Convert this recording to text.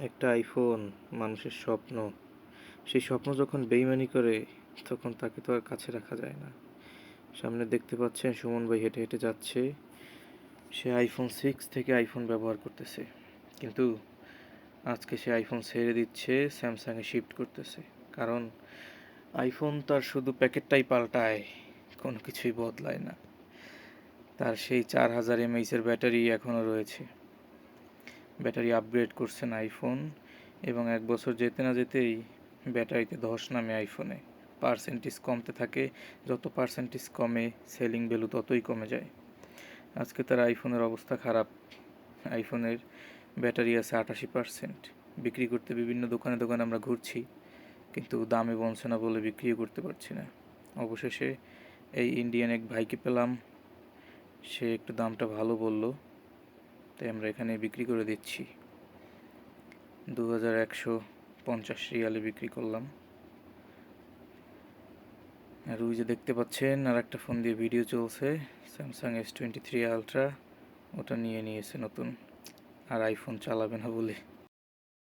একটা আইফোন মানুষের স্বপ্ন। সেই স্বপ্ন যখন বেইমানি করে, তখন তাকে তো আর কাছে রাখা যায় না। সামনে দেখতে পাচ্ছেন সুমন ভাই হেঁটে হেঁটে যাচ্ছে। সে আইফোন সিক্স থেকে আইফোন ব্যবহার করতেছে। কিন্তু আজকে সে আইফোন ছেড়ে দিচ্ছে স্যামসাংয়ে শিফট করতেছে। কারণ আইফোন তার শুধু প্যাকেটটাই পাল্টায়, কোনো কিছুই বদলায় না। তার সেই চার হাজার এমএইচের ব্যাটারি এখনও রয়েছে। ব্যাটারি আপগ্রেড করছেন আইফোন এবং এক বছর যেতে না যেতেই ব্যাটারিতে ধস নামে আইফোনে পার্সেন্টেজ কমতে থাকে, যত পার্সেন্টেজ কমে সেলিং ভ্যালু ততই কমে যায়। আজকে তার আইফোনের অবস্থা খারাপ। আইফোনের ব্যাটারি আছে আটাশি পার্সেন্ট বিক্রি করতে বিভিন্ন দোকানে দোকানে আমরা ঘুরছি, কিন্তু দামে বলছে না বলে বিক্রিও করতে পারছি না। অবশেষে এই ইন্ডিয়ান এক ভাইকে পেলাম। সে একটু দামটা ভালো বলল। তাই আমরা এখানে বিক্রি করে দিচ্ছি। দু হাজার একশো পঞ্চাশ রিয়ালে বিক্রি করলাম। আর ওই যে দেখতে পাচ্ছেন আর একটা ফোন দিয়ে ভিডিও চলছে। Samsung S twenty three ultra ওটা নিয়ে নিয়েছে নতুন। আর আইফোন চালাবে না বলে।